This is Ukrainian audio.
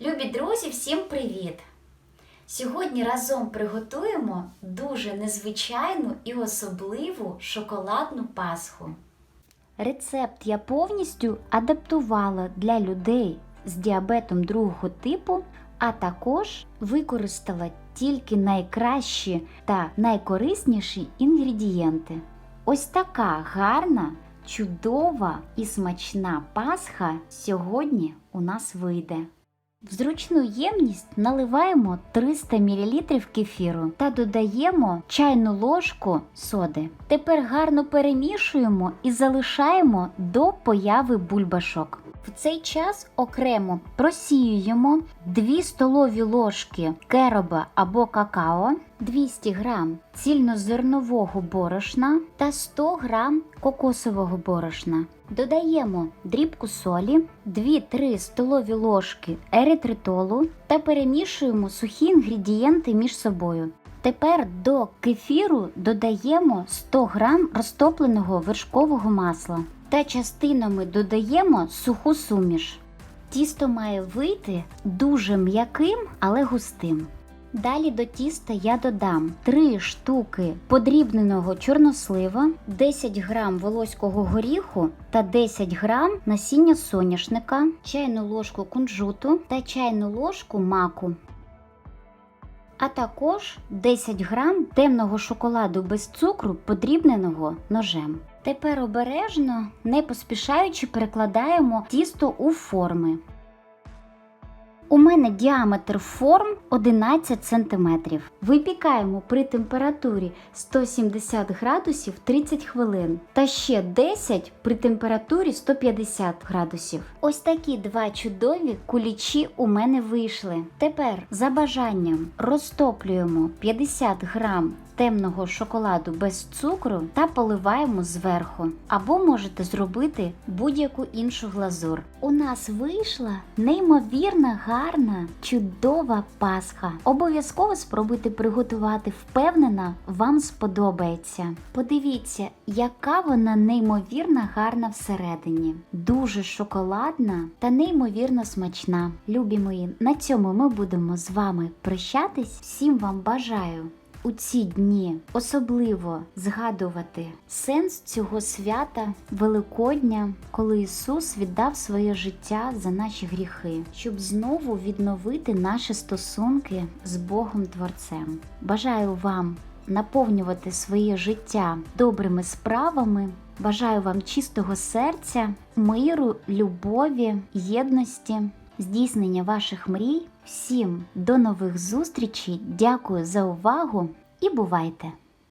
Любі друзі, всім привіт! Сьогодні разом приготуємо дуже незвичайну і особливу шоколадну пасху. Рецепт я повністю адаптувала для людей з діабетом другого типу, а також використала тільки найкращі та найкорисніші інгредієнти. Ось така гарна, чудова і смачна пасха сьогодні у нас вийде. В зручну ємність наливаємо 300 мл кефіру та додаємо чайну ложку соди. Тепер гарно перемішуємо і залишаємо до появи бульбашок. В цей час окремо просіюємо 2 столові ложки кероба або какао, 200 г цільнозернового борошна та 100 г кокосового борошна. Додаємо дрібку солі, 2-3 столові ложки еритритолу та перемішуємо сухі інгредієнти між собою. Тепер до кефіру додаємо 100 г розтопленого вершкового масла та частинами додаємо суху суміш. Тісто має вийти дуже м'яким, але густим. Далі до тіста я додам 3 штуки подрібненого чорнослива, 10 грам волоського горіху та 10 грам насіння соняшника, чайну ложку кунжуту та чайну ложку маку. А також 10 грам темного шоколаду без цукру, подрібненого ножем. Тепер обережно, не поспішаючи, перекладаємо тісто у форми. У мене діаметр форм 11 см. Випікаємо при температурі 170 градусів 30 хвилин та ще 10 при температурі 150 градусів. Ось такі два чудові кулічі у мене вийшли. Тепер за бажанням розтоплюємо 50 грам темного шоколаду без цукру та поливаємо зверху. Або можете зробити будь-яку іншу глазур. У нас вийшла неймовірна гарна, чудова пасха. Обов'язково спробуйте приготувати, впевнена, вам сподобається. Подивіться, яка вона неймовірно гарна всередині. Дуже шоколадна та неймовірно смачна. Любі мої, на цьому ми будемо з вами прощатись. Всім вам бажаю у ці дні особливо згадувати сенс цього свята Великодня, коли Ісус віддав своє життя за наші гріхи, щоб знову відновити наші стосунки з Богом Творцем. Бажаю вам наповнювати своє життя добрими справами. Бажаю вам чистого серця, миру, любові, єдності, здійснення ваших мрій. Всім до нових зустрічей. Дякую за увагу і бувайте!